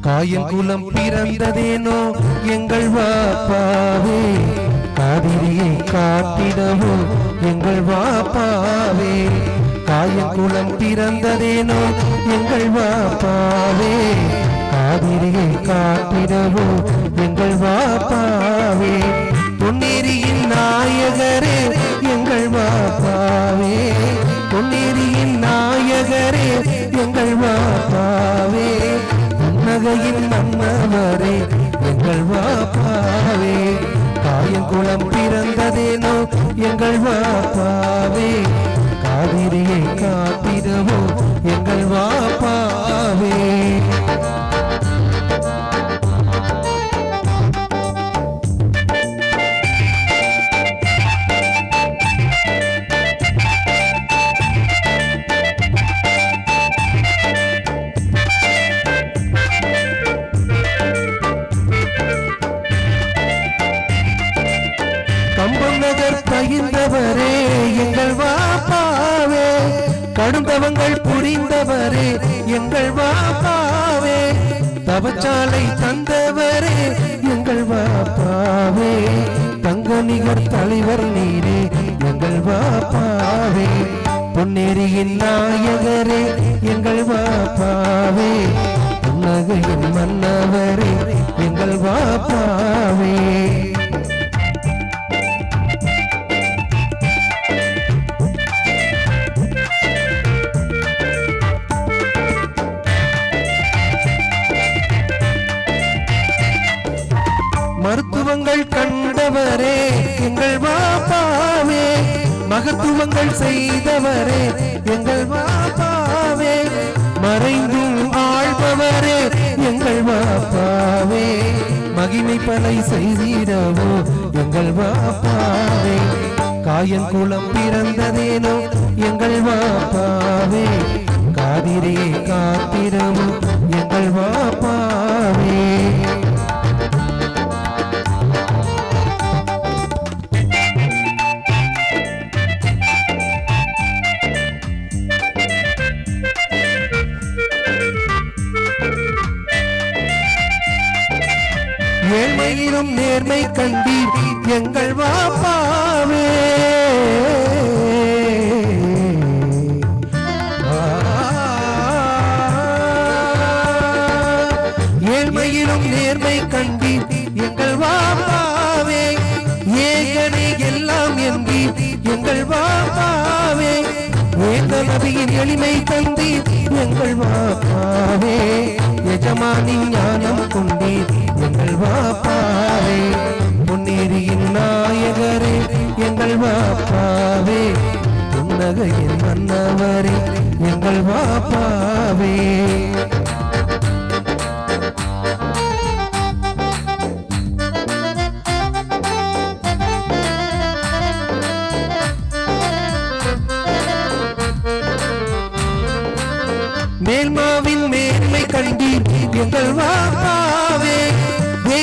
Coin குலம் பிறந்ததேனோ எங்கள் வாப்பாவே. காவிரியை காட்டிடவோ எங்கள் வாப்பாவே. காயின் குலம் பிறந்ததேனோ எங்கள் வாப்பாவே. காவிரியை காட்டிடவோ வாப்பாவே நகையின் நம்மவரே எங்கள் வாப்பாவே. காயங்குளம் பிறந்ததேனோ எங்கள் வாப்பாவே. காவிரியை காத்திடவோ எங்கள் வாப்பாவே தவச்சாலை தந்தவரே எங்கள் வாப்பாவே. தங்க நிகர் தலைவர் நீரே எங்கள் வாப்பாவே. பொன்னேரியின் நாயகரே மகத்துவங்கள் செய்தவரே எங்கள் வாப்பாவே மறைந்தும் ஆழ்பவரே எங்கள் வாப்பாவே மகிமை பலை செய்திடவோ எங்கள் வாப்பாவே காயன் குளம் பிறந்ததேனோ எங்கள் வாப்பாவே காதிரே காத்திரமோ எனினும் நேர்மை கண்டீர் எங்கள் வாப்பாவே. ஏழ்மையிலும் நேர்மை கண்டீர் எங்கள் வாப்பாவே. ஏகனை எல்லாம் என்பீர் எங்கள் வாப்பாவே. வேந்த நபியின் எளிமை தந்தீர் எங்கள் வாப்பாவே. எஜமானின் ஞானம் கொண்டீர் வாப்பாவே முன்னேறியின் நாயகரே எங்கள் வாப்பாவே புன்னகையின் மன்னவரே எங்கள் வாப்பாவே.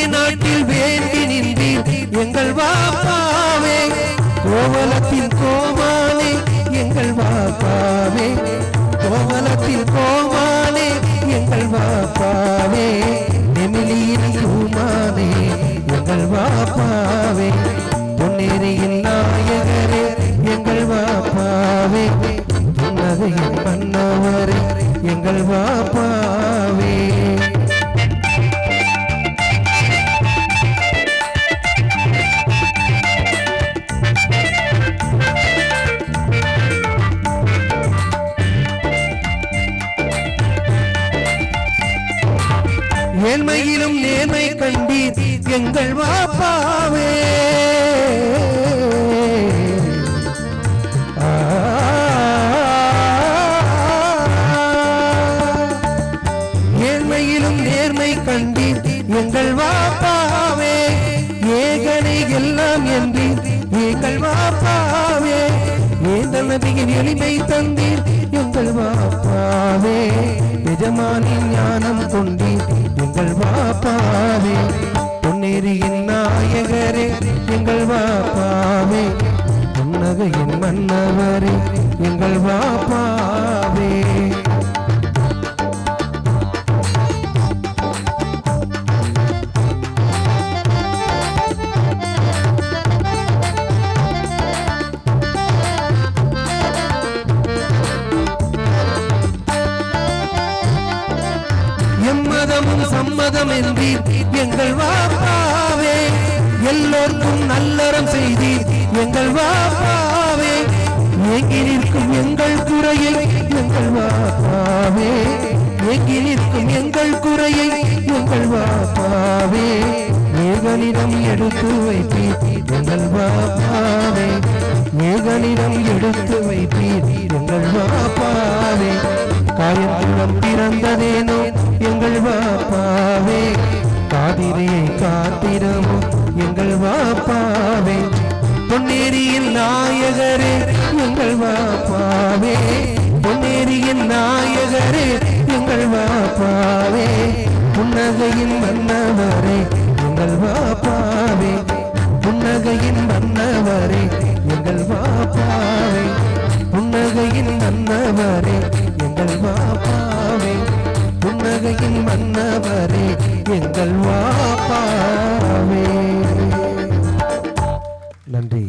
நாட்டில் வேண்டி நின்றீர் எங்கள் வாப்பாவே கோவலத்தின் கோமானே எங்கள் வாப்பாவே. கோவலத்தின் கோமானே எங்கள் வாப்பாவே. நெமிலியின் கூமானே எங்கள் வாப்பாவே. பொன்னேரியின் நாயகரே எங்கள் வாப்பாவே. புன்னகையின் மன்னவரே எங்கள் வா எங்கள் வாப்பாவே ஆ. ஏழ்மையிலும் நேர்மை கண்டீர் எங்கள் வாப்பாவே ஏகனை எல்லாம் என்பீர் எங்கள் வாப்பாவே ஏந்தல் நபியின் எளிமை தந்தீர் எங்கள் வாப்பாவே எஜமானின் ஞானம் கொண்டீர் எங்கள் வாப்பாவே மன்னவரே எங்கள் வாப்பாவே. எம்மதமும் சம்மதம் என்றீர் எங்கள் வாப்பாவே. எல்லோருக்கும் நல்லறம் செய்தீர் எங்கள் வாப்பா நிற்கும் எங்கள் குறையை எங்கள் வாப்பாவே. ஏங்கி நிற்கும் எங்கள் குறையை எங்கள் வாப்பாவே. ஏகனிடம் எடுத்து வைப்பீர் எங்கள் வாப்பாவே. ஏகனிடம் எடுத்து வைப்பீர் எங்கள் வாப்பாவே. காயத்துடன் பிறந்ததேனோ எங்கள் வாப்பாவே. காதிரியை காத்திரம் பொன்னேரியின் நாயகரே எங்கள் வாப்பாவே. பொன்னேரியின் நாயகரே எங்கள் வாப்பாவே. புன்னகையின் மன்னவரே எங்கள் வாப்பாவே. புன்னகையின் மன்னவரே எங்கள் வாப்பாவே. புன்னகையின் மன்னவரே எங்கள் வாப்பாவே. புன்னகையின் மன்னவரே எங்கள் வாப்பாவே. நன்றி.